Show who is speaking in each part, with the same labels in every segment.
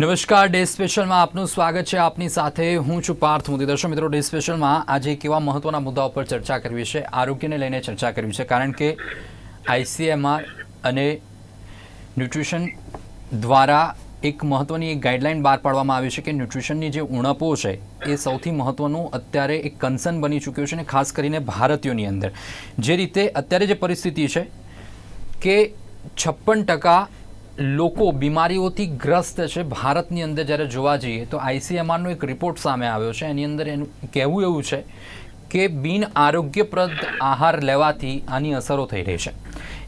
Speaker 1: નમસ્કાર, ડે સ્પેશલમાં આપનું સ્વાગત છે. આપની સાથે હું છું પાર્થ મોદી દર્શક મિત્રો, ડે સ્પેશલમાં આજે કેવા મહત્વના મુદ્દા ઉપર ચર્ચા કરવી છે, આરોગ્યને લઈને ચર્ચા કરવી છે, કારણ કે આઈસીએમઆર અને ન્યુટ્રિશન દ્વારા એક મહત્વની એક ગાઈડલાઇન બહાર પાડવામાં આવી છે કે ન્યુટ્રિશનની જે ઉણપો છે, એ સૌથી મહત્વનું અત્યારે એક કન્સર્ન બની ચૂક્યું છે અને ખાસ કરીને ભારતીયોની અંદર. જે રીતે અત્યારે જે પરિસ્થિતિ છે કે છપ્પન ટકા લોકો બીમારીઓથી ગ્રસ્ત છે. ભારતની અંદર જ્યારે જોવા જઈએ તો આઈસીએમઆરનો એક રિપોર્ટ સામે આવ્યો છે. એની અંદર એનું કહેવું એવું છે કે બિન આરોગ્યપ્રદ આહાર લેવાથી આની અસરો થઈ રહી છે.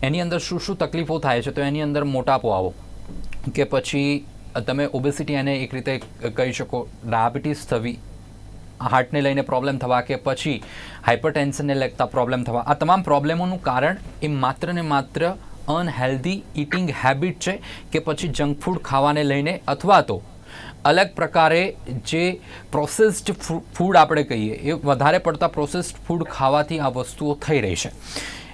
Speaker 1: એની અંદર શું શું તકલીફો થાય છે તો એની અંદર મોટાપો આવો. કે પછી તમે ઓબેસિટી એને એક રીતે કહી શકો, ડાયાબિટીસ થવી, હાર્ટને લઈને પ્રોબ્લેમ થવા કે પછી હાઇપરટેન્શનને લગતા પ્રોબ્લેમ થવા. આ તમામ પ્રોબ્લેમોનું કારણ એ માત્ર ને માત્ર અનહેલ્ધી ઇટિંગ હેબિટ છે કે પછી જંક ફૂડ ખાવાને લઈને અથવા તો અલગ પ્રકારે જે પ્રોસેસ્ડ ફૂડ આપણે કહીએ, એ વધારે પડતા પ્રોસેસ્ડ ફૂડ ખાવાથી આ વસ્તુઓ થઈ રહી છે.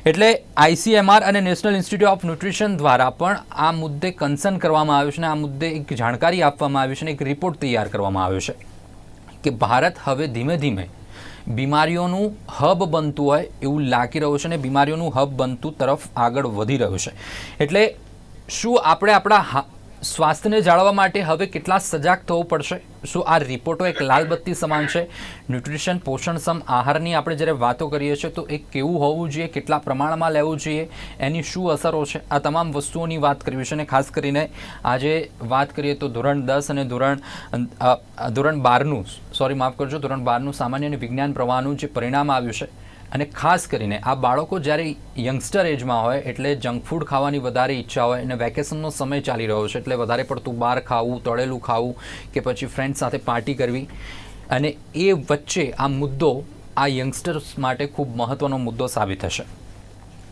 Speaker 1: એટલે આઈસીએમઆર અને નેશનલ ઇન્સ્ટિટ્યૂટ ઓફ ન્યુટ્રિશન દ્વારા પણ આ મુદ્દે કન્સર્ન કરવામાં આવ્યું છે અને આ મુદ્દે એક જાણકારી આપવામાં આવી છે અને એક રિપોર્ટ તૈયાર કરવામાં આવ્યો છે કે ભારત હવે ધીમે ધીમે બીમારીઓનું હબ બનતું હોય એવું લાગી રહ્યું છે અને બીમારીઓનું હબ બનતું તરફ આગળ વધી રહ્યું છે. એટલે શું આપણે આપણા સ્વાસ્થ્યને જાળવવા માટે હવે કેટલા સજાગ થવું પડશે? શું આ રિપોર્ટો એક લાલબત્તી સમાન છે? ન્યુટ્રિશન પોષણસમ આહારની આપણે જ્યારે વાતો કરીએ છીએ, તો એ કેવું હોવું જોઈએ? કેટલા પ્રમાણમાં લેવું જોઈએ? એની શું અસરો છે? આ તમામ વસ્તુઓની વાત કરવી છે અને ખાસ કરીને આજે વાત કરીએ તો ધોરણ દસ અને ધોરણ ધોરણ બારનું, સોરી, માફ કરજો, ધોરણ બારનું સામાન્ય અને વિજ્ઞાન પ્રવાહનું જે પરિણામ આવ્યું છે અને ખાસ કરીને આ બાળકો જ્યારે યંગસ્ટર એજમાં હોય એટલે જંક ફૂડ ખાવાની વધારે ઈચ્છા હોય અને વેકેશનનો સમય ચાલી રહ્યો છે એટલે વધારે પડતું બહાર ખાવું, તળેલું ખાવું કે પછી ફ્રેન્ડ સાથે પાર્ટી કરવી. અને એ વચ્ચે આ મુદ્દો આ યંગસ્ટર્સ માટે ખૂબ મહત્ત્વનો મુદ્દો સાબિત થશે.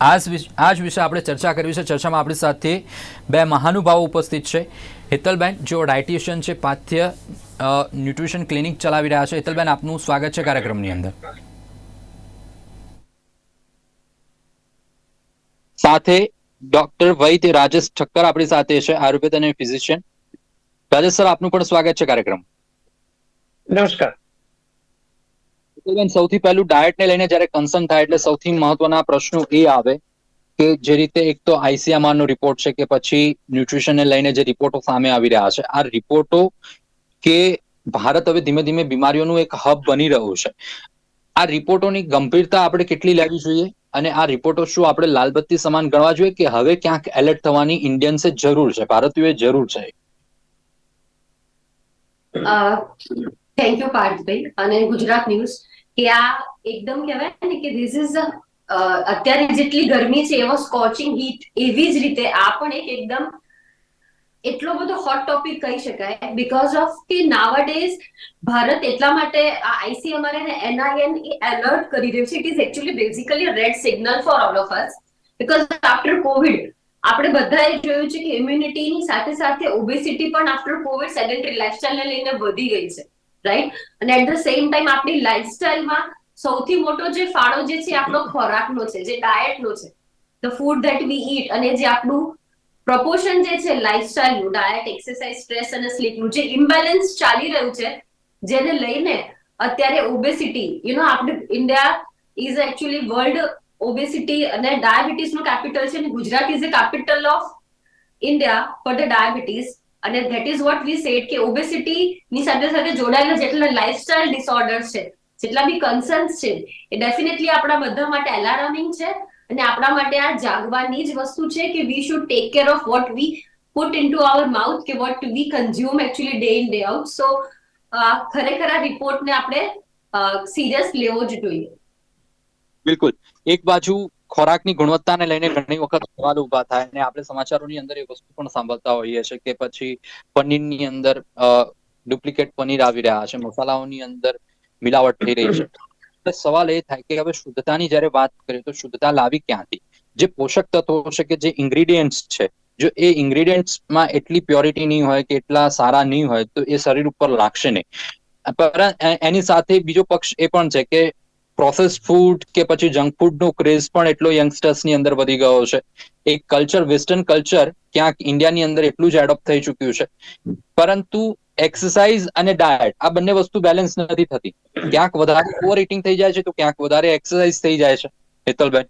Speaker 1: આ જ વિશે આ જ વિશે આપણે ચર્ચા કરવી છે. ચર્ચામાં આપણી સાથે બે મહાનુભાવો ઉપસ્થિત છે. હેતલબેન, જેઓ ડાયટિશિયન છે, પાથ્ય ન્યુટ્રિશન ક્લિનિક ચલાવી રહ્યા છે. હેતલબેન, આપનું સ્વાગત છે કાર્યક્રમની અંદર. સાથે ડોક્ટર વૈદ્ય રાજેશ ઠક્કર આપણી સાથે છે આયુર્વેદ અને ફિઝિશિયન. રાજેશ સર આપનું પણ સ્વાગત છે કાર્યક્રમ.
Speaker 2: નમસ્કાર.
Speaker 1: સૌથી પહેલું ડાયટને લઈને જ્યારે કન્સર્ન થાય એટલે સૌથી મહત્વના પ્રશ્નો એ આવે કે જે રીતે એક તો આઈસીએમઆર નો રિપોર્ટ છે કે પછી ન્યુટ્રિશનને લઈને જે રિપોર્ટો સામે આવી રહ્યા છે. આ રિપોર્ટો કે ભારત હવે ધીમે ધીમે બીમારીઓનું એક હબ બની રહ્યું છે. આ રિપોર્ટોની ગંભીરતા આપણે કેટલી લેવી જોઈએ? અને આ રિપોર્ટો શું આપણે લાલબત્તી સમાન ગણવા જોઈએ કે હવે ક્યાંક એલર્ટ થવાની ઇન્ડિયન્સે જરૂર છે. ભારતીયોએ જરૂર છે.
Speaker 3: Thank you Parthbhai. અને ગુજરાત ન્યૂઝ, કે આ એકદમ કહેવાય ને કે ધીસ ઇઝ અત્યારે જેટલી ગરમી છે એવો સ્કોચિંગ હીટ એવી જ રીતે આ પણ એક એકદમ એટલો બધો હોટ ટોપિક કહી શકાય બીકોઝ ઓફ કે નાવાડેઝ ભારત એટલા માટે આ આઈસીએમઆર અને એનઆઈએન એ એલર્ટ કરી રહ્યું છે it is actually basically red signal for all of us because after COVID આપણે બધાએ જોયું છે કે ઇમ્યુનિટીની સાથે સાથે ઓબેસિટી પણ આફ્ટર કોવિડ સેડેન્ટરી લાઇફસ્ટાઇલને લઈને વધી ગઈ છે રાઈટ અને એટ ધ સેમ ટાઈમ આપણી લાઇફસ્ટાઇલમાં સૌથી મોટો જે ફાળો જે છે આપણો ખોરાકનો છે, જે ડાયટનો છે. The food that we eat અને જે આપણું પ્રપોર્શન જે છે લાઇફસ્ટાઇલનું ડાયટ એક્સરસાઇઝ સ્ટ્રેસ અને સ્લીપનું જે ઇમ્બેલેન્સ ચાલી રહ્યું છે, જેને લઈને અત્યારે ઓબેસિટી યુ નો આપણે India is actually world obesity અને ડાયાબિટીસનું કેપિટલ છે અને Gujarat is a capital of India for the diabetes અને that is what we said કે ઓબેસિટી ની સાથે સાથે જોડાયેલા જેટલા લાઇફસ્ટાઇલ ડિસઓર્ડર્સ છે જેટલા બી કન્સર્ન્સ છે, એ ડેફિનેટલી આપણા બધા માટે એલાર્મિંગ છે અને આપણા માટે આ જાગવાની જ વસ્તુ છે કે we should take care of what we put into our mouth કે what we consume actually day in day out so ખરેખર આ રિપોર્ટને આપણે સિરિયસ લેવો જ જોઈએ.
Speaker 1: બિલકુલ. એક બાજુ ખોરાકની ગુણવત્તાને લઈને ઘણી વખત સવાલ ઊભા થાય અને આપણે સમાચારોની અંદર એ વસ્તુ પણ સાંભળતા હોઈએ છીએ કે પછી પનીરની અંદર ડુપ્લિકેટ પનીર આવી રહ્યા છે. મસાલાઓની અંદર મિલાવટ થઈ રહી છે. સવાલ એ થાય કે હવે શુદ્ધતાની જ્યારે વાત કરીએ તો શુદ્ધતા લાવી ક્યાંથી? જે પોષક તત્વો છે કે જે ઇન્ગ્રીડિયન્ટ્સ છે, જો એ ઇન્ગ્રીડિયન્ટ્સમાં એટલી પ્યોરિટી નહીં હોય કે એટલા સારા નહીં હોય, તો એ શરીર ઉપર લાગશે નહીં. પર એની સાથે બીજો પક્ષ એ પણ છે કે પ્રોસેસ ફૂડ કે પછી જંક ફૂડનો ક્રેઝ પણ એટલો યંગસ્ટર્સની અંદર વધી ગયો છે. એક કલ્ચર વેસ્ટર્ન કલ્ચર ક્યાંક ઇન્ડિયાની અંદર એટલું જ એડોપ્ટ થઈ ચૂક્યું છે. પરંતુ એક્સરસાઇઝ અને ડાયટ આ બંને વસ્તુ બેલેન્સ નથી થતી. ક્યાંક વધારે ઓવર ઇટિંગ થઈ જાય છે તો ક્યાંક વધારે એક્સરસાઇઝ થઈ જાય છે. હેતલબેન.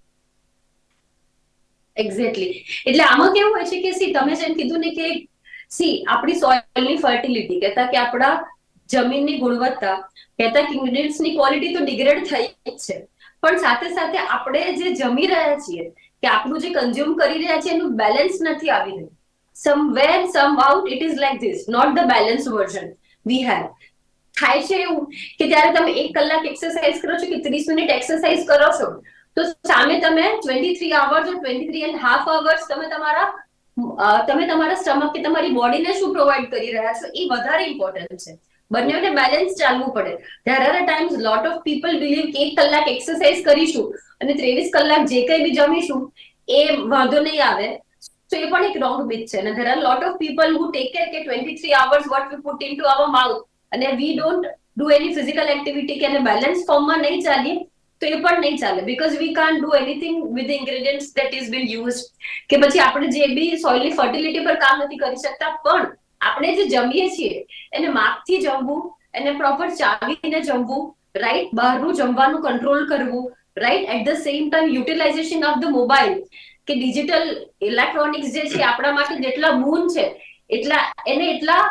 Speaker 3: એક્ઝેક્ટલી એટલે આમાં કેવું હોય છે કે સી, તમે જેમ કીધું ને કે સી, આપણી સોઇલની ફર્ટિલિટી કહેતા કે આપણા જમીનની ગુણવત્તા, કહેતા કે ઇન્ગ્રેડિયન્ટ્સની ક્વોલિટી તો ડિગ્રેડ થઈ જ છે. પણ સાથે સાથે આપણે જે જમી રહ્યા છીએ, કે આપણું જે કન્ઝ્યુમ કરી રહ્યા છીએ, એનું બેલેન્સ નથી આવી રહ્યું. Somewhere some out it like this not the balance version we have થાય છે એવું કે ત્યારે તમે એક કલાક એક્સરસાઇઝ કરો છો કે ત્રીસ મિનિટ એક્સરસાઇઝ કરો છો, તો સામે તમે twenty three hours twenty three and half hours તમે તમારા તમે તમારા સ્ટમક કે તમારી બોડીને શું પ્રોવાઈડ કરી રહ્યા છો એ વધારે ઇમ્પોર્ટન્ટ છે. બંનેને બેલેન્સ ચાલવું પડે. There are times lot of people believe કે એક કલાક એક્સરસાઇઝ કરીશું અને ત્રેવીસ કલાક જે કંઈ બી જમીશું, એ વાંધો નહીં આવે. તો એ પણ એક રોંગ મિથ છે there are lot of people who take care કે twenty three hours what we put in to our mouth અને we don't do any physical activity કે બેલેન્સ ફોર્મમાં નહીં ચાલીએ તો એ પણ નહીં ચાલે because we can do anything with ingredients that is been use કે પછી આપણે જે બી સોઇલની ફર્ટિલિટી પર કામ નથી કરી શકતા પણ આપણે જે જમીએ છીએ એને માપથી જમવું એને પ્રોપર ચાવીને જમવું રાઈટ બહારનું જમવાનું કંટ્રોલ કરવું right at the same time utilization of the mobile કે ડિજિટલ ઇલેક્ટ્રોનિક્સ જે છે આપણા માટે જેટલા મૂન છે, એટલા, એને એટલા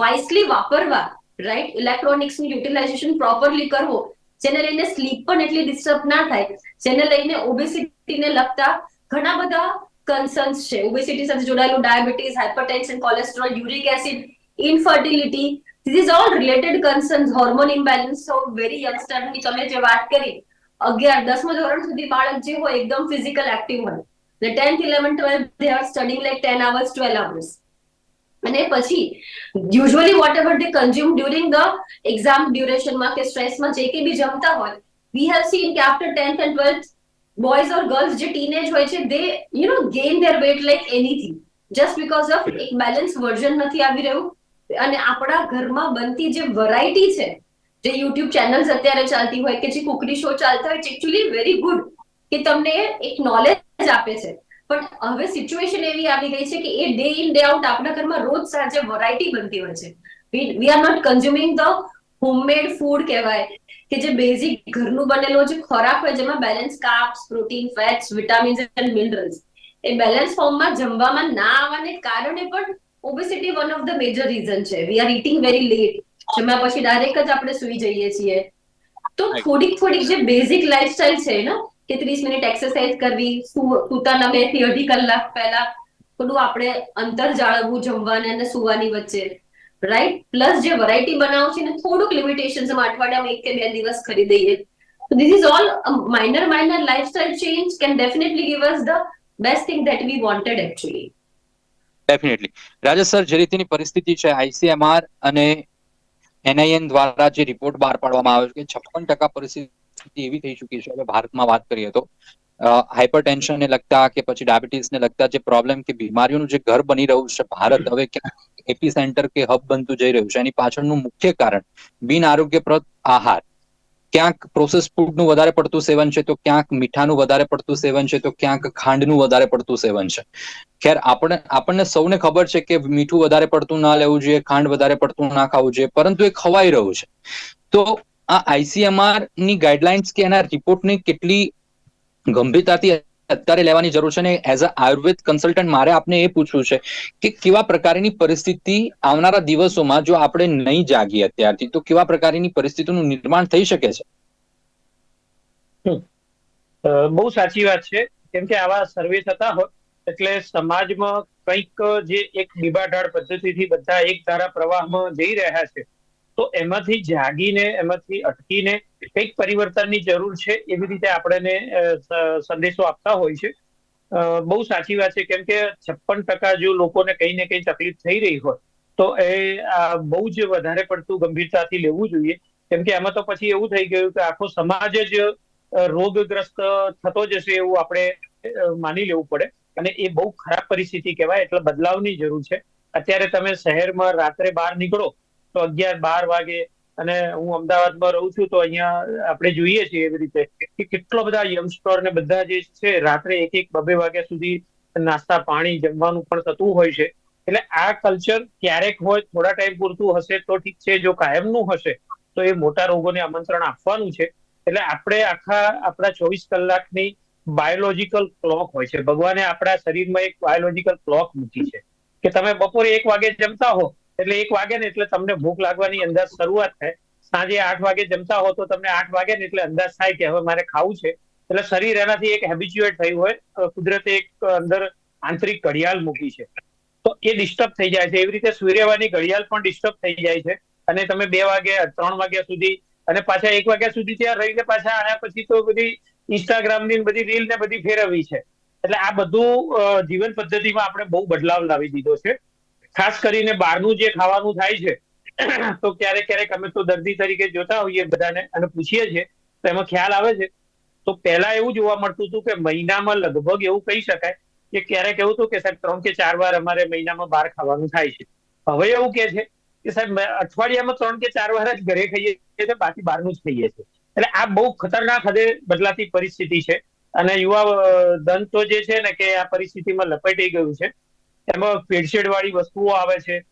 Speaker 3: વાઇસલી વાપરવા રાઈટ ઇલેક્ટ્રોનિક્સનું યુટિલાઇઝેશન પ્રોપરલી કરવો, જેને લઈને સ્લીપ પણ એટલી ડિસ્ટર્બ ના થાય, જેને લઈને ઓબેસિટીને લગતા ઘણા બધા કન્સર્ન્સ છે. ઓબેસિટી સાથે જોડાયેલું diabetes hypertension cholesterol uric acid infertility this is all related concerns hormone imbalance so very યંગસ્ટરની તમે જે વાત કરી અગિયાર, દસમા ધોરણ સુધી બાળક જે હોય એકદમ ફિઝિકલ એક્ટિવ હોય. ને tenth eleven twelfth they are studying like ten hours twelve hours અને પછી usually whatever they consume during the exam ડ્યુરેશનમાં કે સ્ટ્રેસમાં જે કંઈ બી જમતા હોય વી હેવ સીન કે after tenth and twelfth boys or girls જે ટીનેજ હોય છે they you know gain their weight like anything just because of એક બેલેન્સ વર્ઝન નથી આવી રહ્યું. અને આપણા ઘરમાં બનતી જે વેરાયટી છે જે યુટ્યુબ ચેનલ્સ અત્યારે ચાલતી હોય કે જે કુકરી શો ચાલતા હોય એકચ્યુઅલી વેરી ગુડ કે તમને એક નોલેજ આપે છે. પણ હવે સિચ્યુએશન એવી આવી ગઈ છે કે એ ડે ઇન ડે આઉટ આપણા ઘરમાં રોજ સાંજે વેરાયટી બનતી હોય છે. We are not consuming the homemade food કહેવાય કે જે બેઝિક ઘરનું બનેલો જે ખોરાક હોય જેમાં balance carbs protein fats vitamins and minerals A balance ફોર્મમાં જમવામાં ના આવવાને કારણે પણ obesity one of the major reason છે. We are eating very late જેમાં પછી ડાયરેક્ટ જ આપણે સુઈ જઈએ છીએ. તો થોડીક થોડીક જે બેઝિક લાઈફસ્ટાઈલ છે ને કે ત્રીસ મિનિટ એક્સરસાઇઝ કરવી સૂતાના બેથી અઢી કલાક પહેલા થોડું આપણે અંતર જાળવવું જમવાને અને સુવાની વચ્ચે. રાઈટ પ્લસ જે વરાયટી બનાવો છે ને થોડુંક લિમિટેશન અઠવાડિયામાં એક કે બે દિવસ કરી દઈએ. તો this is all minor minor lifestyle change can definitely give us the best thing that we wanted actually
Speaker 1: definitely Rajesh sir જે રીતની પરિસ્થિતિ છે આઈસીએમઆર અને એનઆઈએન દ્વારા જે રિપોર્ટ બહાર પાડવામાં આવ્યો છે કે છપ્પન ટકા પરિસ્થિતિ એવી થઈ ચૂકી છે, હવે ભારતમાં વાત કરીએ તો હાઇપર ટેન્શનને લગતા કે પછી ડાયાબિટીસને લગતા જે પ્રોબ્લેમ કે બીમારીઓનું જે ઘર બની રહ્યું છે ભારત, હવે ક્યાંક એપી સેન્ટર કે હબ બનતું જઈ રહ્યું છે. એની પાછળનું મુખ્ય કારણ બિન આરોગ્યપ્રદ આહાર. ક્યાંક પ્રોસેસ ફૂડનું વધારે પડતું સેવન છે, તો ક્યાંક મીઠાનું વધારે પડતું સેવન છે, તો ક્યાંક ખાંડનું વધારે પડતું સેવન છે. ખેર, આપણે, આપણને સૌને ખબર છે કે મીઠું વધારે પડતું ના લેવું જોઈએ, ખાંડ વધારે પડતું ના ખાવું જોઈએ, પરંતુ એ ખવાઈ રહ્યું છે. તો આ આઈસીએમઆરની ગાઈડલાઇન્સ કે એના રિપોર્ટની કેટલી ગંભીરતાથી અત્યારે લેવાની જરૂર છે ને એઝ અ આયુર્વેદ કન્સલ્ટન્ટ મારે આપને એ પૂછવું છે કે કેવા પ્રકારની પરિસ્થિતિ આવનારા દિવસોમાં જો આપણે નહીં જાગીએ અત્યારથી, તો કેવા પ્રકારની પરિસ્થિતિનું નિર્માણ થઈ શકે છે?
Speaker 2: બહુ સાચી વાત છે. કેમ કે આવા સર્વે થતા હોય, એટલે સમાજમાં કંઈક જે એક બીબાઢાળ પદ્ધતિથી બધા એક ધારા પ્રવાહમાં જઈ રહ્યા છે. તો એમાંથી જાગીને, એમાંથી અટકીને કંઈક પરિવર્તનની જરૂર છે એવી રીતે આપણને સંદેશો આપતા હોય છે. બહુ સાચી વાત છે. કેમ કે છપ્પન ટકા જો લોકોને કંઈ ને કંઈ તકલીફ થઈ રહી હોય, તો એ બહુ જ વધારે પડતું ગંભીરતાથી લેવું જોઈએ. કેમ કે એમાં તો પછી એવું થઈ ગયું કે આખો સમાજ જ રોગગ્રસ્ત થતો જશે એવું આપણે માની લેવું પડે. અને એ બહુ ખરાબ પરિસ્થિતિ કહેવાય. એટલે બદલાવની જરૂર છે. અત્યારે તમે શહેરમાં રાત્રે બહાર નીકળો તો અગિયાર, બાર વાગે અને હું અમદાવાદમાં રહું છું, તો અહીંયા આપણે જોઈએ છીએ એવી રીતે કે કેટલા બધા યંગસ્ટર ને બધા જે છે, રાત્રે એક એક બબે વાગ્યા સુધી નાસ્તા પાણી જમવાનું પણ થતું હોય છે. એટલે આ કલ્ચર ક્યારેક હોય, થોડા ટાઈમ પૂરતું હશે તો ઠીક છે, જો કાયમનું હશે, તો એ મોટા રોગોને આમંત્રણ આપવાનું છે. એટલે આપણે આખા આપણા ચોવીસ કલાકની બાયોલોજીકલ ક્લોક હોય છે. ભગવાને આપણા શરીરમાં એક બાયોલોજીકલ ક્લોક મૂકી છે કે તમે બપોરે એક વાગે જમતા હો એટલે એક વાગે ને એટલે તમને ભૂખ લાગવાની અંદાજ શરૂઆત થાય. સાંજે આઠ વાગે જમતા હો તો તમને આઠ વાગે ને એટલે અંદાજ થાય કે હવે મારે ખાવું છે. એટલે શરીર એનાથી એક હેબિચ્યુએટ થયું હોય. કુદરતે એક અંદર આંતરિક ઘડિયાળ મૂકી છે. તો એ ડિસ્ટર્બ થઈ જાય છે. એવી રીતે સૂર્યવાની ઘડિયાળ પણ ડિસ્ટર્બ થઈ જાય છે. અને તમે બે વાગે, ત્રણ વાગ્યા સુધી અને પાછા એક વાગ્યા સુધી ત્યાં રહીને પાછા આયા પછી તો બધી ઇન્સ્ટાગ્રામની બધી રીલ ને બધી ફેરવવી છે. એટલે આ બધું જીવન પદ્ધતિમાં આપણે બહુ બદલાવ લાવી દીધો છે. ખાસ કરીને બહારનું જે ખાવાનું થાય છે, તો ક્યારેક ક્યારેક અમે તો દર્દી તરીકે જોતા હોઈએ બધાને અને પૂછીએ છીએ, તો એમાં ખ્યાલ આવે છે. તો પહેલા એવું જોવા મળતું હતું કે મહિનામાં લગભગ એવું કહી શકાય કે ક્યારેક એવું હતું કે સાહેબ ત્રણ કે ચાર વાર અમારે મહિનામાં બહાર ખાવાનું થાય છે. હવે એવું કે છે કે સાહેબ અઠવાડિયામાં ત્રણ કે ચાર વાર જ ઘરે ખાઈએ છીએ બાકી બહારનું જ ખાઈએ છીએ. એટલે આ બહુ ખતરનાક હદે બદલાતી પરિસ્થિતિ છે અને યુવા દંત તો જે છે ને કે આ પરિસ્થિતિમાં લપેટી ગયું છે. એમાં ભેળસેળ વાળી વસ્તુઓ આવે છે.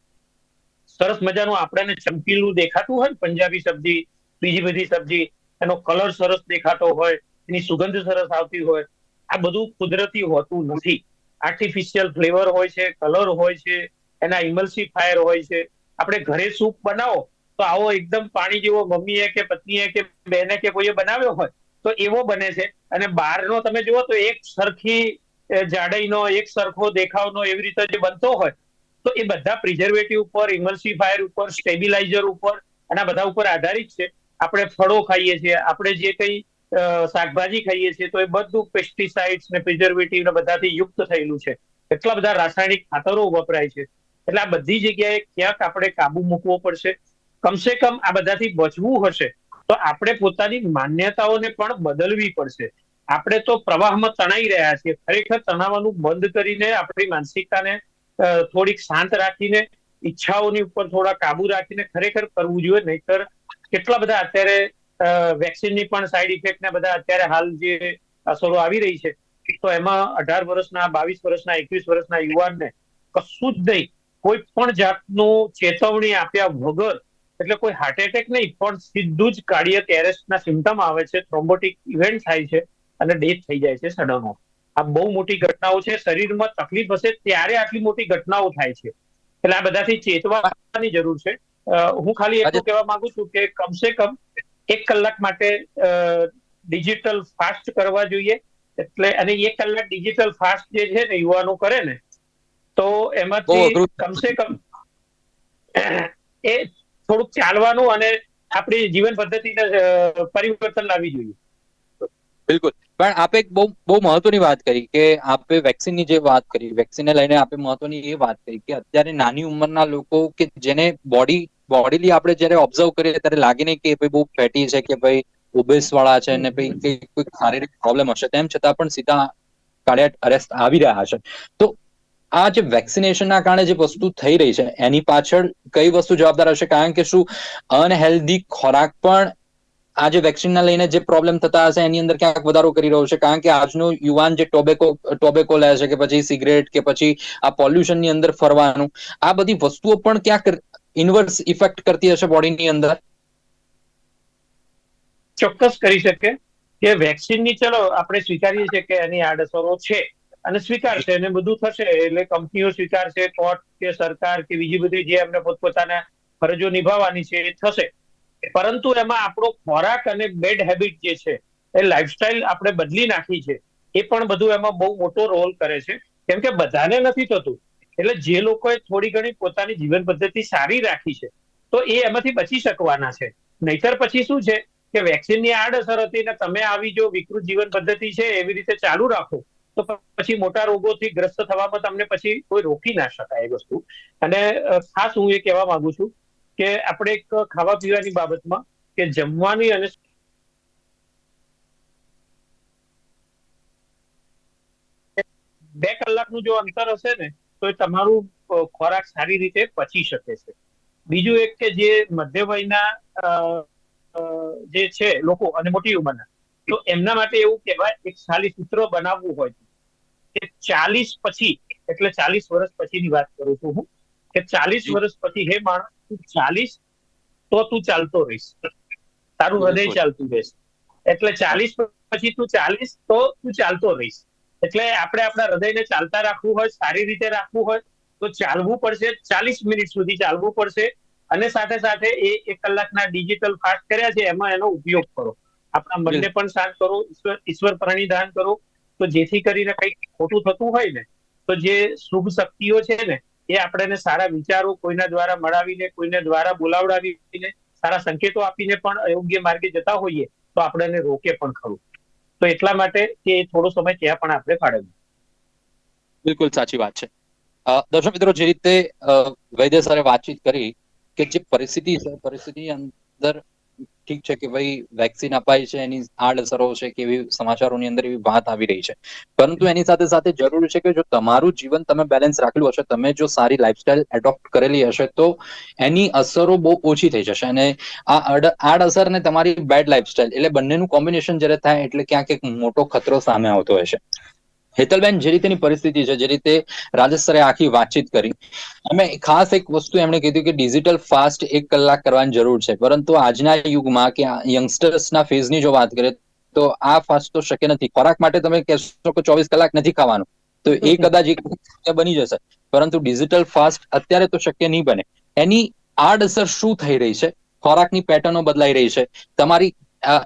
Speaker 2: સરસ મજાનું આપણને ચમકીલું દેખાતું હોય પંજાબી સબ્જી, બીજી બધી સબ્જી, એનો કલર સરસ દેખાતો હોય, એની સુગંધ સરસ આવતી હોય. આ બધું કુદરતી હોતું નથી. આર્ટિફિશિયલ ફ્લેવર હોય છે કલર હોય છે, એના ઇમલ્સિફાયર હોય છે. આપણે ઘરે સૂપ બનાવો, તો આવો એકદમ પાણી જેવો મમ્મીએ કે પત્નીએ કે બહેને કે કોઈએ બનાવ્યો હોય, તો એવો બને છે. અને બહારનો તમે જુઓ તો એક સરખી જાડાઈનો, એક સરખો દેખાવનો એવી રીતે જે બનતો હોય, તો એ બધા પ્રિઝર્વેટિવ ઉપર ઇમલ્સિફાયર ઉપર સ્ટેબિલાઇઝર ઉપર, અને આ બધા ઉપર આધારિત છે. આપણે ફળો ખાઈએ છીએ, આપણે જે કંઈ શાકભાજી ખાઈએ છીએ, તો એ બધું પેસ્ટિસાઇડ્સ ને પ્રિઝર્વેટિવ ને બધાથી યુક્ત થયેલું છે. એટલા બધા રાસાયણિક ખાતરો વપરાય છે. એટલે આ બધી જગ્યાએ ક્યાંક આપણે કાબુ મૂકવો પડશે. કમસે કમ આ બધાથી બચવું હશે, તો આપણે પોતાની માન્યતાઓને પણ બદલવી પડશે. આપણે તો પ્રવાહમાં તણાઈ રહ્યા છીએ. ખરેખર તણાવવાનું બંધ કરીને આપણી માનસિકતાને થોડીક શાંત રાખીને, ઈચ્છાઓની ઉપર થોડા કાબુ રાખીને ખરેખર કરવું જોઈએ. નહીતર કેટલા બધા અત્યારે વેક્સિનની પણ સાઈડ ઇફેક્ટ ને બધા અત્યારે હાલ જે અસરો આવી રહી છે, તો એમાં અઢાર વર્ષના, બાવીસ વર્ષના, એકવીસ વર્ષના યુવાનને કશું જ નહીં, કોઈ પણ જાતનું ચેતવણી આપ્યા વગર, એટલે કોઈ હાર્ટ એટેક નહીં, પણ સીધું જ કાર્ડિયક એરેસ્ટના સિમ્ટમ આવે છે થ્રોમ્બોટિક ઇવેન્ટ થાય છે અને ડેથ થઈ જાય છે સડન. આ બહુ મોટી ઘટનાઓ છે શરીરમાં તકલીફ હશે ત્યારે આટલી મોટી ઘટનાઓ થાય છે. એટલે આ બધાથી ચેતવાની જરૂર છે. હું ખાલી એટલું કહેવા માંગુ છું કે કમસે કમ એક કલાક માટે ડિજિટલ ફાસ્ટ કરવા જોઈએ. એટલે અને એક કલાક ડિજિટલ ફાસ્ટ જે છે ને યુવાનો કરે ને તો એમાંથી. કમસે કમ એ થોડુંક ચાલવાનું અને આપણી જીવન પદ્ધતિને પરિવર્તન લાવી જોઈએ.
Speaker 1: બિલકુલ. પણ આપે એક બહુ બહુ મહત્વની વાત કરી કે આપે વેક્સિનની જે વાત કરી વેક્સિનને લઈને આપે મહત્વની એ વાત કરી કે અત્યારે નાની ઉંમરના લોકો કે જેને બોડી બોડીલી આપણે જ્યારે ઓબ્ઝર્વ કરીએ ત્યારે લાગે નહીં કે ભાઈ બહુ ફેટી છે કે ભાઈ ઓબેસ વાળા છે ને ભાઈ કોઈ શારીરિક પ્રોબ્લેમ હશે. તેમ છતાં પણ સીધા કાર્ડિયાક અરેસ્ટ આવી રહ્યા છે. તો આ જે વેક્સિનેશનના કારણે જે વસ્તુ થઈ રહી છે, એની પાછળ કઈ વસ્તુ જવાબદાર હશે? કારણ કે શું? અનહેલ્ધી ખોરાક પણ આ જે વેક્સિનના લઈને જે પ્રોબ્લેમ થતા હશે, એની અંદર ક્યાંક વધારો કરી રહ્યો છે? કારણ કે આજનો યુવાન જે ટોબેકો ટોબેકો લે છે કે પછી સિગરેટ કે પછી આ પોલ્યુશનની અંદર ફરવાનું, આ બધી વસ્તુઓ પણ ક્યાંક ઇન્વર્સ ઇફેક્ટ કરતી હશે બોડીની અંદર?
Speaker 2: ચોક્કસ કરી શકે. કે વેક્સિનની ચલો, આપણે સ્વીકારીએ છીએ કે એની આડઅસરો છે અને સ્વીકારશે અને બધું થશે એટલે કંપનીઓ સ્વીકારશે, કોર્ટ કે સરકાર કે બીજી બધી જે એમને પોતપોતાના ફરજો નિભાવવાની છે એ થશે. પરંતુ એમાં આપણો ખોરાક અને બેડ હેબિટ જે છે, એ લાઈફસ્ટાઈલ આપણે બદલી નાખી છે, એ પણ બધું એમાં બહુ મોટો રોલ કરે છે. કેમ કે બધાને નથી થતું. એટલે જે લોકોએ થોડી ઘણી પોતાની જીવન પદ્ધતિ સારી રાખી છે, તો એ એમાંથી બચી શકવાના છે. નહીતર પછી શું છે કે વેક્સિનની આડઅસર હતી ને તમે આવી જો વિકૃત જીવન પદ્ધતિ છે, એવી રીતે ચાલુ રાખો, તો પછી મોટા રોગોથી ગ્રસ્ત થવામાં તમને પછી કોઈ રોકી ના શકાય એ વસ્તુ. અને ખાસ હું એ કહેવા માંગુ છું કે આપણે એક ખાવા પીવાની બાબતમાં કે જમવાની અને બે કલાકનું જો અંતર હશે ને તો એ તમારું ખોરાક સારી રીતે પચી શકે છે. બીજું એક કે જે મધ્ય વયના જે છે લોકો અને મોટી ઉંમરના તો એમના માટે એવું કહેવાય એક ખાલી સૂત્ર બનાવવું હોય કે ચાલીસ પછી એટલે ચાલીસ વર્ષ પછીની વાત કરું છું હું કે ચાલીસ વર્ષ પછી હે માણસ તું ચાલીસ તો તું ચાલતો રહીશ. તારું હૃદય ચાલતું રહેશે. એટલે ચાલીસ પછી તું ચાલીસ તો તું ચાલતો રહીશ. એટલે આપણે આપણા હૃદયને ચાલતા રાખવું હોય સારી રીતે રાખવું હોય તો ચાલવું પડશે. ચાલીસ મિનિટ સુધી ચાલવું પડશે. અને સાથે સાથે એ એક કલાકના ડિજિટલ ફાસ્ટ કર્યા છે એમાં એનો ઉપયોગ કરો. આપણા મનને પણ શાંત કરો ઈશ્વર ઈશ્વર પ્રણિધાન કરો. તો જેથી કરીને કંઈક ખોટું થતું હોય ને તો જે શુભ શક્તિઓ છે ને એ આપણને સારા વિચારો કોઈના દ્વારા મળાવીને, કોઈને દ્વારા બોલાવડાવીને, સારા સંકેતો આપીને પણ અયોગ્ય માર્ગે જતા હોઈએ તો આપણને રોકે પણ ખરું. તો એટલા માટે કે થોડો સમય ત્યાં પણ આપણે ફાળવીએ.
Speaker 1: બિલકુલ સાચી વાત છે. દર્શક મિત્રો, જે રીતે વૈદ્ય સરે વાતચીત કરી કે જે પરિસ્થિતિ છે, પરિસ્થિતિની અંદર ઠીક છે કે ભાઈ વેક્સિન અપાય છે, એની આડઅસરો છે કે એવી સમાચારોની અંદર એવી વાત આવી રહી છે. પરંતુ એની સાથે સાથે જરૂરી છે કે જો તમારું જીવન તમે બેલેન્સ રાખેલું હશે, તમે જો સારી લાઇફસ્ટાઇલ એડોપ્ટ કરેલી હશે, તો એની અસરો બહુ ઓછી થઈ જશે. અને આ આડ આડઅસર ને તમારી બેડ લાઇફસ્ટાઇલ એટલે બંનેનું કોમ્બિનેશન જ્યારે થાય એટલે ક્યાંક એક મોટો ખતરો સામે આવતો હશે હેતલબેન જે રીતેની પરિસ્થિતિ છે જે રીતે રાજ્ય સ્તરે આખી વાતચીત કરી અમે ખાસ એક વસ્તુ એમણે કીધું કે ડિજિટલ ફાસ્ટ એક કલાક કરવાની જરૂર છે. પરંતુ આજના યુગમાં કે યંગસ્ટર્સના ફેઝની જો વાત કરીએ તો આ ફાસ્ટ તો શક્ય નથી. ખોરાક માટે તમે કહેશો કે ચોવીસ કલાક નથી ખાવાનું. તો એ કદાચ એક બની જશે. પરંતુ ડિજિટલ ફાસ્ટ અત્યારે તો શક્ય નહીં બને. એની આડઅસર શું થઈ રહી છે? ખોરાકની પેટર્નો બદલાઈ રહી છે. તમારી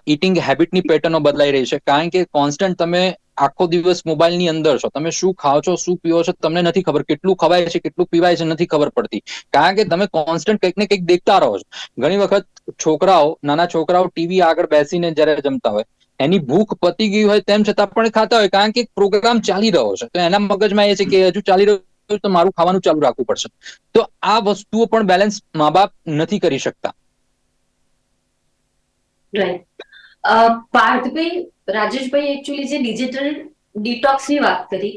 Speaker 1: ઇટિંગ હેબિટની પેટર્નો બદલાઈ રહી છે. કારણ કે કોન્સ્ટન્ટ તમે આખો દિવસ મોબાઈલની અંદર છો. તમે શું ખાઓ છો, શું પીવો છો, તમને નથી ખબર. કેટલું ખવાય છે, કેટલું પીવાય છે, નથી ખબર પડતી. કારણ કે તમે કોન્સ્ટન્ટ કંઈક ને કંઈક દેખતા રહો છો. ઘણી વખત છોકરાઓ, નાના છોકરાઓ ટીવી આગળ બેસીને જ્યારે જમતા હોય, એની ભૂખ પતી ગઈ હોય તેમ છતાં પણ ખાતા હોય. કારણ કે પ્રોગ્રામ ચાલી રહ્યો છે. તો એના મગજમાં એ છે કે હજુ ચાલી રહ્યું તો મારું ખાવાનું ચાલુ રાખવું પડશે. તો આ વસ્તુઓ પણ બેલેન્સ મા બાપ નથી કરી શકતા.
Speaker 3: રાઈટ પાર્થભાઈ રાજેશભાઈ એકચ્યુઅલી જે ડિજિટલ ડિટોક્સની વાત કરી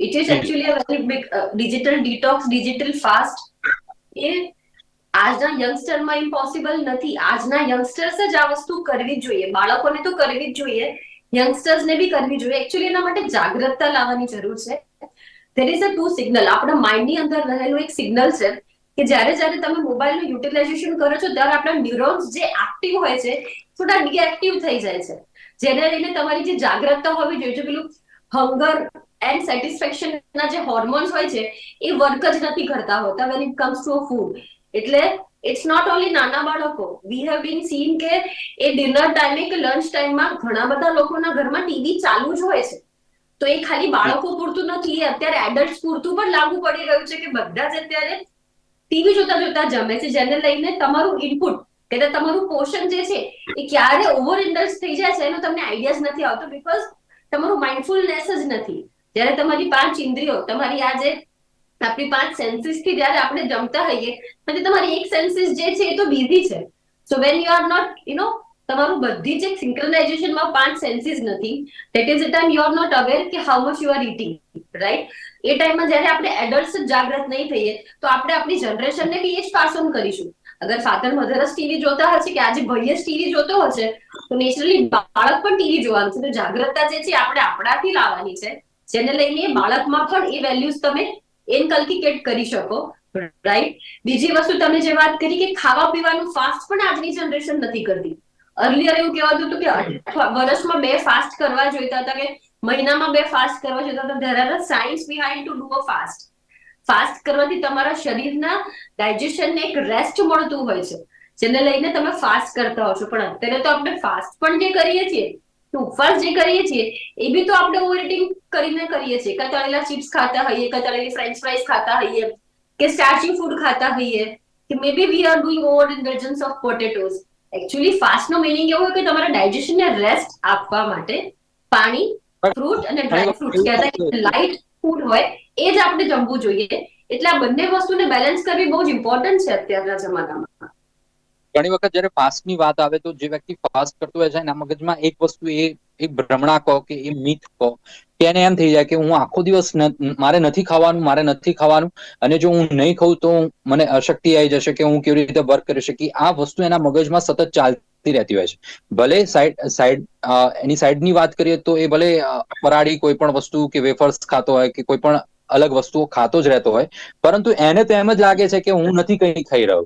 Speaker 3: it is actually very big digital detox digital fast એ આજના યંગસ્ટરમાં ઇમ્પોસિબલ નથી. આજના યંગસ્ટર્સ જ આ વસ્તુ કરવી જ જોઈએ. બાળકોને તો કરવી જ જોઈએ. યંગસ્ટર્સને બી કરવી જોઈએ. એકચ્યુઅલી એના માટે જાગૃતતા લાવવાની જરૂર છે. There is a to signal આપણા માઇન્ડની અંદર રહેલું એક સિગ્નલ છે કે જ્યારે જ્યારે તમે મોબાઈલનું યુટિલાઇઝેશન કરો છો ત્યારે આપણા ન્યુરોન્સ જે એક્ટિવ હોય છે થોડા ડીએક્ટિવ થઈ જાય છે. જેને લઈને તમારી જે જાગૃતતા હોવી જોઈએ છે પેલું હંગર એન્ડ સેટિસ્ફેક્શન ના જે હોર્મોન્સ હોય છે, એ વર્ક જ નથી કરતા હોતા when it comes to food એટલે ઇટ્સ નોટ ઓનલી નાના બાળકો. વી હેવ બીન સીન કે એ ડિનર ટાઈમે કે લંચ ટાઈમમાં ઘણા બધા લોકોના ઘરમાં ટીવી ચાલુ જ હોય છે. તો એ ખાલી બાળકો પૂરતું નથી અત્યારે એડલ્ટ પૂરતું પણ લાગુ પડી રહ્યું છે કે બધા જ અત્યારે ટીવી જોતા જોતા જમે છે. જેને લઈને તમારું ઇનપુટ એટલે તમારું પોષણ જે છે એ ક્યારે ઓવર ઇન્ડલ્સ થઈ જાય છે એનો તમને આઈડિયાઝ નથી આવતો બીકોઝ તમારું માઇન્ડફુલનેસ જ નથી. જ્યારે તમારી પાંચ ઇન્દ્રિયો, તમારી આ જે આપણી પાંચ સેન્સીસથી જ્યારે આપણે જમતા હોઈએ, પછી તમારી એક સેન્સીસ જે છે એ તો બીઝી છે. So when you are not you know તમારું બધી જ સિંક્રનાઇઝેશનમાં પાંચ સેન્સીસ નથી that is a time you are not aware કે how much you are eating right એ ટાઈમમાં જ્યારે આપણે એડલ્ટ જ જાગૃત નહીં થઈએ, તો આપણે આપણી જનરેશનને બી એ જ પાસ ઓન કરીશું. અગર ફાધર મધર જ ટીવી જોતા હશે કે આજે ભાઈ જ ટીવી જોતો હશે, તો નેચરલી બાળક પણ ટીવી જોવાનું છે. તો જાગૃતતા જે છે આપણે આપણાથી લાવવાની છે. જેને લઈને બાળકમાં પણ એ વેલ્યુઝ તમે ઇનકલ્કિકેટ કરી શકો રાઈટ બીજી વસ્તુ તમે જે વાત કરી કે ખાવા પીવાનું ફાસ્ટ પણ આજની જનરેશન નથી કરતી. અર્લિયર એવું કહેવાતું હતું કે વર્ષમાં બે ફાસ્ટ કરવા જોઈતા હતા કે મહિનામાં બે ફાસ્ટ કરવા જોઈતા હતા. There are science behind to do a fast fast કરવાથી તમારા શરીરના ડાયજેશનને એક રેસ્ટ મળતું હોય છે જેને લઈને તમે ફાસ્ટ કરતા હો છો. પણ અત્યારે તો આપણે ફાસ્ટ પણ જે કરીએ છીએ તો ઉપવાસ જે કરીએ છીએ એ બી તો આપણે ઓવર કરીને કરીએ છીએ. કે તળેલા ચિપ્સ ખાતા હોઈએ કાં તળેલી ફ્રેન્ચ ફ્રાઈઝ ખાતા હોઈએ કે સ્ટાર્ચી ફૂડ ખાતા હોઈએ કે maybe we are doing over indulgence of potatoes actually fast no meaning એવો હોય કે તમારા ડાયજેશનને રેસ્ટ આપવા માટે પાણી ફ્રૂટ અને ડ્રાય ફ્રૂટ લાઇટ ફૂડ હોય, એ જ આપણે જમવું જોઈએ. એટલે આ બંને વસ્તુને બેલેન્સ કરવી બહુ જ ઇમ્પોર્ટન્ટ છે અત્યારના જમાનામાં.
Speaker 1: ઘણી વખત ફાસ્ટની વાત આવે તો જે વ્યક્તિ ફાસ્ટ કરતો હોય છે, એના મગજમાં એક વસ્તુ એ, એક ભ્રમણા કહો કે એ મિથ કહો કે એને એમ થઈ જાય કે હું આખો દિવસ મારે નથી ખાવાનું, મારે નથી ખાવાનું, અને જો હું નહીં ખાઉં તો મને અશક્તિ આવી જશે કે હું કેવી રીતે વર્ક કરી શકી આ વસ્તુ એના મગજમાં સતત ચાલતી રહેતી હોય છે. ભલે સાઈડ સાઈડ એની સાઈડની વાત કરીએ તો એ ભલે પરાળી કોઈ પણ વસ્તુ કે વેફર્સ ખાતો હોય કે કોઈ પણ અલગ વસ્તુઓ ખાતો જ રહેતો હોય પરંતુ એને તો એમ જ લાગે છે કે હું નથી કંઈ ખાઈ રહ્યો.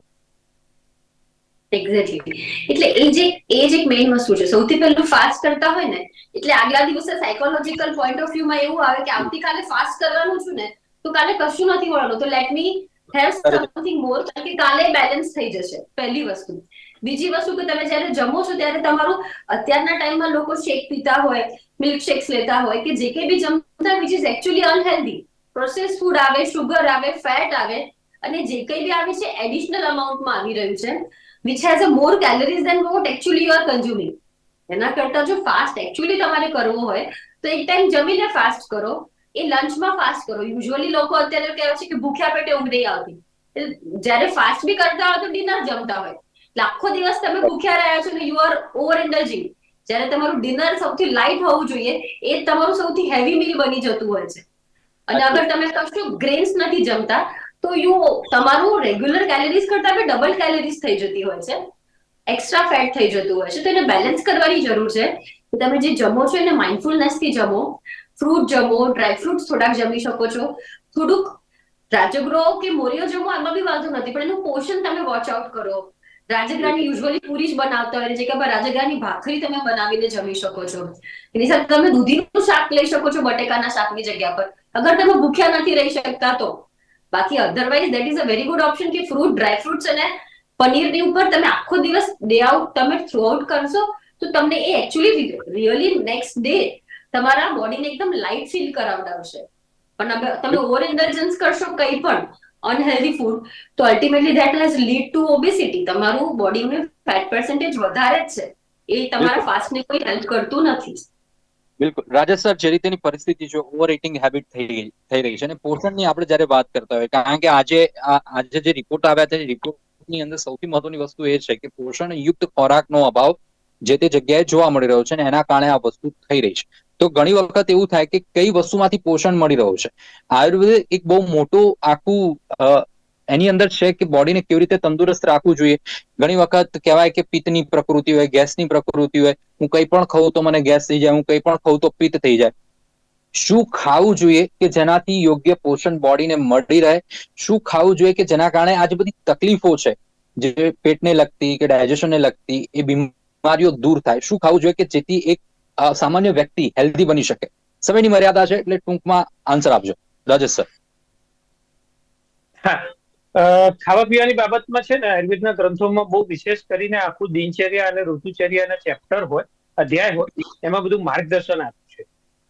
Speaker 3: એક્ઝેક્ટલી એટલે એ જે એ જ એક મેઇન વસ્તુ છે. સૌથી પહેલું ફાસ્ટ કરતા હોય ને એટલે આગલા દિવસે સાયકોલોજીકલ પોઈન્ટ ઓફ વ્યૂમાં એવું આવે કે આવતીકાલે ફાસ્ટ કરવાનું છું ને તો કાલે કશું નથી વળવાનું તો let me have something more કારણ કે કાલે બેલેન્સ થઈ જશે. પહેલી વસ્તુ. બીજી વસ્તુ કે તમે જ્યારે જમો છો ત્યારે તમારું અત્યારના ટાઈમમાં લોકો શેક પીતા હોય મિલ્ક શેક્સ લેતા હોય કે જે કંઈ બી જમતા which is actually unhealthy process food આવે શુગર આવે ફેટ આવે અને જે કંઈ બી આવે છે એડિશનલ અમાઉન્ટમાં આવી રહ્યું છે which has a more calories than what actually you are consuming એના કરતા જો ફાસ્ટ એકચ્યુઅલી તમારે કરવો હોય, તો એક ટાઈમ જમીને ફાસ્ટ કરો, એ લંચમાં ફાસ્ટ કરો. યુઝ્યુઅલી લોકો અત્યારે કહેવાય છે કે ભૂખ્યા પેટે ઊંઘ નહીં આવતી. જ્યારે ફાસ્ટ બી કરતા હોય તો ડિનર જમતા હોય. આખો દિવસ તમે ભૂખ્યા રહ્યા છો ને યુ આર ઓવર એનર્જી જ્યારે તમારું ડિનર સૌથી લાઇટ હોવું જોઈએ એ તમારું સૌથી હેવી મીલ બની જતું હોય છે. અને અગર તમે કશું ગ્રેન્સ નથી જમતા તો યુ તમારું રેગ્યુલર કેલરીઝ કરતા બી ડબલ કેલરીઝ થઈ જતી હોય છે. એક્સ્ટ્રા ફેટ થઈ જતું હોય છે. તો એને બેલેન્સ કરવાની જરૂર છે કે તમે જે જમો છો એને mindfulness થી જમો. ફ્રૂટ જમો ડ્રાય ફ્રૂટ્સ થોડાક જમી શકો છો. થોડુંક રાજગરો કે મોરિયો જમો એમાં બી વાંધો નથી. પણ એનું પોષણ તમે વોચ આઉટ કરો. રાજગરાની યુઝ્યુઅલી પૂરી જ બનાવતા હોય છે. કે રાજગરાની ભાખરી તમે બનાવીને જમી શકો છો. એની સાથે તમે દૂધીનું શાક લઈ શકો છો બટેકાના શાકની જગ્યા પર. અગર તમે ભૂખ્યા નથી રહી શકતા તો. બાકી otherwise that is a very good option કે ફ્રૂટ ડ્રાય ફ્રૂટ્સ અને પનીરની ઉપર તમે આખો દિવસ ડે આઉટ તમે થ્રુ આઉટ કરશો, તો તમને એ એકચ્યુઅલી રિયલી નેક્સ્ટ ડે તમારા બોડીને એકદમ લાઇટ ફીલ કરાવડાવશે. પણ તમે ઓવર ઇન્ડલ્જન્સ કરશો કંઈ પણ અનહેલ્ધી ફૂડ તો ultimately that has lead to obesity તમારું બોડીનું ફેટ પર્સન્ટેજ વધારે જ છે. એ તમારા ફાસ્ટને કોઈ હેલ્પ કરતું નથી.
Speaker 1: બિલકુલ. રાજેશ સર જે રીતેની પરિસ્થિતિ જો ઓવર ઇટિંગ હેબિટ થઈ ગઈ થઈ રહી છે અને પોષણની આપણે જ્યારે વાત કરતા હોય કારણ કે આજે આજે જે રિપોર્ટ આવ્યા છે રિપોર્ટની અંદર સૌથી મહત્વની વસ્તુ એ છે કે પોષણ યુક્ત ખોરાકનો અભાવ જે તે જગ્યાએ જોવા મળી રહ્યો છે અને એના કારણે આ વસ્તુ થઈ રહી છે. તો ઘણી વખત એવું થાય કે કઈ વસ્તુમાંથી પોષણ મળી રહ્યું છે. આયુર્વેદ એક બહુ મોટું આખું એની અંદર છે કે બોડીને કેવી રીતે તંદુરસ્ત રાખવું જોઈએ. ઘણી વખત કહેવાય કે પિત્તની પ્રકૃતિ હોય, ગેસની પ્રકૃતિ હોય. હું કંઈ પણ ખાઉં તો મને ગેસ થઈ જાય, હું કંઈ પણ ખાઉં તો પિત્ત થઈ જાય. શું ખાવું જોઈએ કે જેનાથી યોગ્ય પોષણ બોડીને મળી રહે? શું ખાવું જોઈએ કે જેના કારણે આ બધી તકલીફો છે, જે પેટને લગતી કે ડાયજેશનને લગતી એ બીમારીઓ દૂર થાય? શું ખાવું જોઈએ કે જેથી એક સામાન્ય વ્યક્તિ હેલ્ધી બની શકે. સમયની મર્યાદા છે એટલે ટૂંકમાં આન્સર આપજો. રાજેશ સર
Speaker 2: ખાવા પીવાની બાબતમાં છે ને આયુર્વેદના ગ્રંથોમાં બહુ વિશેષ કરીને આખું દિનચર્યા અને ઋતુચર્યાના ચેપ્ટર હોય, અધ્યાય હોય, એમાં બધું માર્ગદર્શન આપ્યું છે.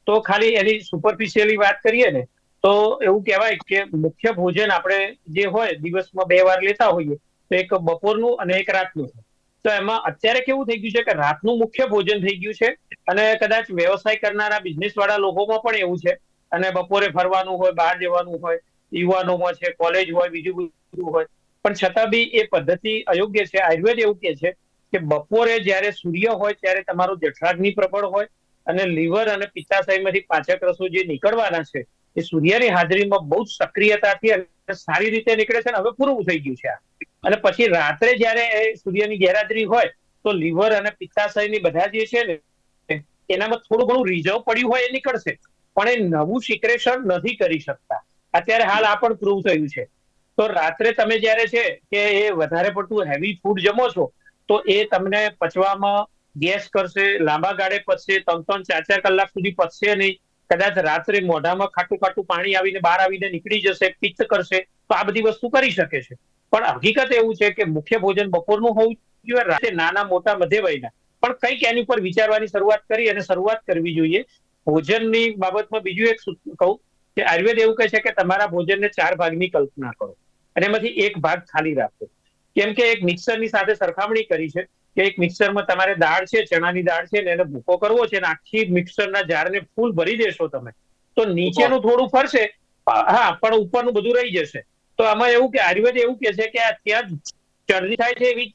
Speaker 2: તો ખાલી એની સુપરફિશિયલી વાત કરીએ ને, તો એવું કહેવાય કે મુખ્ય ભોજન આપણે જે હોય, દિવસમાં બે વાર લેતા હોઈએ, તો એક બપોરનું અને એક રાતનું તો એમાં અત્યારે કેવું થઈ ગયું છે કે રાતનું મુખ્ય ભોજન થઈ ગયું છે અને કદાચ વ્યવસાય કરનારા બિઝનેસ વાળા લોકોમાં પણ એવું છે. અને બપોરે ફરવાનું હોય, બહાર જવાનું હોય, યુવાનોમાં છે, કોલેજ હોય, બીજું બધું હોય. પણ છતાં બી એ પદ્ધતિ અયોગ્ય છે. આયુર્વેદ એવું કે છે કે બપોરે જ્યારે સૂર્ય હોય ત્યારે તમારું જઠરાગ્નિ પ્રબળ હોય અને લીવર અને પિત્તાશયમાંથી પાચક રસો જે નીકળવાના છે એ સૂર્યની હાજરીમાં બહુ જ સક્રિયતાથી સારી રીતે નીકળે છે અને હવે પૂરું થઈ ગયું છે અને પછી રાત્રે જ્યારે સૂર્યની ગેરહાજરી હોય, તો લીવર અને પિત્તાશયની બધા જે છે ને, એનામાં થોડું ઘણું રિઝર્વ પડ્યું હોય એ નીકળશે. પણ એ નવું સિક્રેશન નથી કરી શકતા. અત્યારે હાલ આ પણ પ્રૂવ થયું છે. તો રાત્રે તમે જ્યારે છે કે એ વધારે પડતું હેવી ફૂડ જમો છો, તો એ તમને પચવામાં ગેસ કરશે, લાંબા ગાળે પચશે, ત્રણ ત્રણ ચાર ચાર કલાક સુધી પચશે નહીં. કદાચ રાત્રે મોઢામાં ખાટું ખાટું પાણી આવીને બહાર આવીને નીકળી જશે, પિત્ત કરશે, તો આ બધી વસ્તુ કરી શકે છે. પણ હકીકત એવું છે કે મુખ્ય ભોજન બપોરનું હોવું જોઈએ રાતે નાના મોટા મધ્ય વયના પણ કંઈક એની ઉપર વિચારવાની શરૂઆત કરી અને શરૂઆત કરવી જોઈએ. ભોજનની બાબતમાં બીજું એક કહું કે આયુર્વેદ એવું કહે છે કે તમારા ભોજનને ચાર ભાગની કલ્પના કરો અને એમાંથી એક ભાગ ખાલી રાખો. કેમ કે એક મિક્સરની સાથે સરખામણી કરી છે કે એક મિક્સરમાં તમારે દાળ છે, ચણાની દાળ છે ને એને ભૂકો કરવો છે ને આખી મિક્સરના જારને ફૂલ ભરી દેશો તમે. તો નીચેનું થોડું ફરશે, હા, પણ ઉપરનું બધું રહી જશે. તો આમાં એવું કે આયુર્વેદ એવું કે છે કે ત્યાં ચરણી થાય છે એવી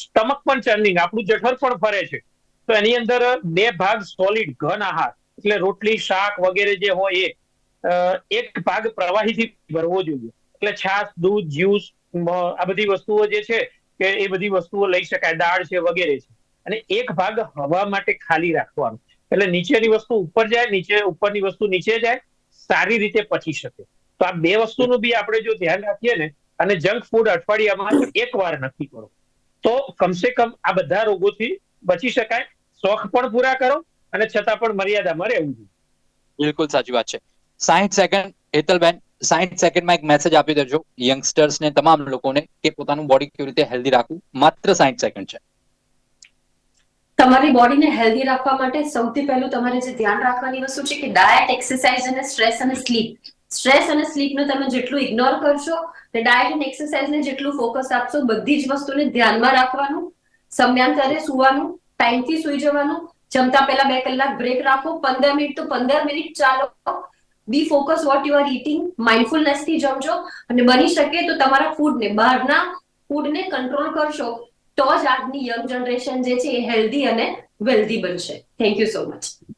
Speaker 2: સ્ટમક પણ ચર્નિંગ, આપણું જઠર પણ ફરે છે. તો એની અંદર બે ભાગ સોલિડ ઘન આહાર, એટલે રોટલી, શાક વગેરે જે હોય એ એક ભાગ પ્રવાહીથી ભરવો જોઈએ. એટલે છાશ, દૂધ, જ્યુસ આ બધી વસ્તુઓ જે છે કે એ બધી વસ્તુઓ લઈ શકાય, દાળ છે, વગેરે છે. અને એક ભાગ હવા માટે ખાલી રાખવાનો. એટલે નીચેની વસ્તુ ઉપર જાય, નીચે ઉપરની વસ્તુ નીચે જાય, સારી રીતે પચી શકે. તો આ બે વસ્તુનું બી આપણે જો ધ્યાન રાખીએ ને અને જંક ફૂડ અઠવાડિયામાં એક વાર નક્કી કરો. તો કમસે કમ આ બધા રોગોથી બચી શકાય શોખ પણ પૂરા કરો અને છતાં પણ મર્યાદામાં રહેવું જોઈએ.
Speaker 1: બિલકુલ સાચી વાત છે. સાહીઠ સેકન્ડ હેતલબેન સાહીઠ સેકન્ડમાં એક મેસેજ આપી દેજો યંગસ્ટર્સ ને તમામ લોકોને કે પોતાનું બોડી કેવી રીતે હેલ્ધી રાખવું. માત્ર સાહીઠ સેકન્ડ છે.
Speaker 3: તમારી બોડીને હેલ્ધી રાખવા માટે સૌથી પહેલું તમારે જે ધ્યાન રાખવાની વસ્તુ છે કે ડાયટ એક્સરસાઇઝ અને સ્ટ્રેસ અને સ્લીપ સ્ટ્રેસ અને સ્લીપને તમે જેટલું ઇગ્નોર કરશો, ને ડાયટ અને એક્સરસાઇઝને જેટલું ફોકસ આપશો, બધી જ વસ્તુને ધ્યાનમાં રાખવાનું, સમયાંતરે સુવાનું ટાઈમથી સુઈ જવાનું, જમતા પહેલા બે કલાક બ્રેક રાખો, પંદર મિનિટ તો પંદર મિનિટ ચાલો. Be focus what you are eating માઇન્ડફુલનેસથી જમજો, અને બની શકે તો તમારા ફૂડને બહારના ફૂડને કંટ્રોલ કરશો, તો જ આજની યંગ જનરેશન જે છે એ હેલ્ધી અને વેલ્ધી બનશે. થેન્ક યુ સો મચ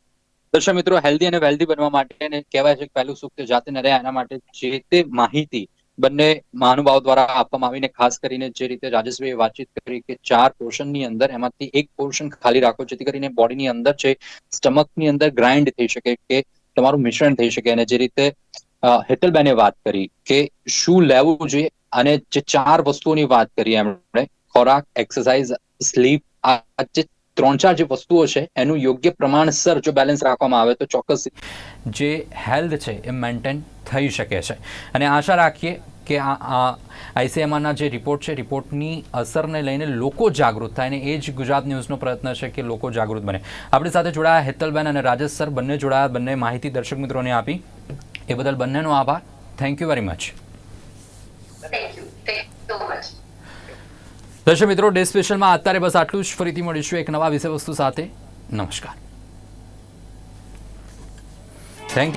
Speaker 1: દર્શક મિત્રો હેલ્ધી અને વેલ્ધી બનવા માટે કહેવાય છે પહેલું સુખ જાતે ન રહે એના માટે જે તે માહિતી બંને મહાનુભાવ દ્વારા આપવામાં આવીને ખાસ કરીને જે રીતે રાજેશભાઈએ વાતચીત કરી કે ચાર પોર્શનની અંદર એમાંથી એક પોર્શન ખાલી રાખો, જેથી કરીને બોડીની અંદર છે, સ્ટમકની અંદર ગ્રાઇન્ડ થઈ શકે, કે તમારું મિશ્રણ થઈ શકે. અને જે રીતે હેતલબેને વાત કરી કે શું લેવું જોઈએ અને જે ચાર વસ્તુઓની વાત કરી એમણે, ખોરાક એક્સરસાઇઝ સ્લીપ આ જે ત્રણ ચાર જે વસ્તુઓ છે, એનું યોગ્ય પ્રમાણસર જો બેલેન્સ રાખવામાં આવે તો ચોક્કસ
Speaker 4: જે હેલ્થ છે, એ મેન્ટેન થઈ શકે છે. અને આશા રાખીએ કે આ આઈસીએમઆરના જે રિપોર્ટ છે રિપોર્ટની અસરને લઈને લોકો જાગૃત થાય અને એ જ ગુજરાત ન્યૂઝનો પ્રયત્ન છે કે લોકો જાગૃત બને. આપણી સાથે જોડાયા હેતલબેન અને રાજેશ સર, બંને જોડાયા, બંને માહિતી દર્શક મિત્રોને આપી. એ બદલ બંનેનો આભાર. Thank you very much
Speaker 3: thank you thank so much
Speaker 4: દર્શક મિત્રો, ડે સ્પેશલમાં અત્યારે બસ આટલું જ. ફરીથી મળીશું એક નવા વિષયવસ્તુ સાથે. નમસ્કાર. થેન્ક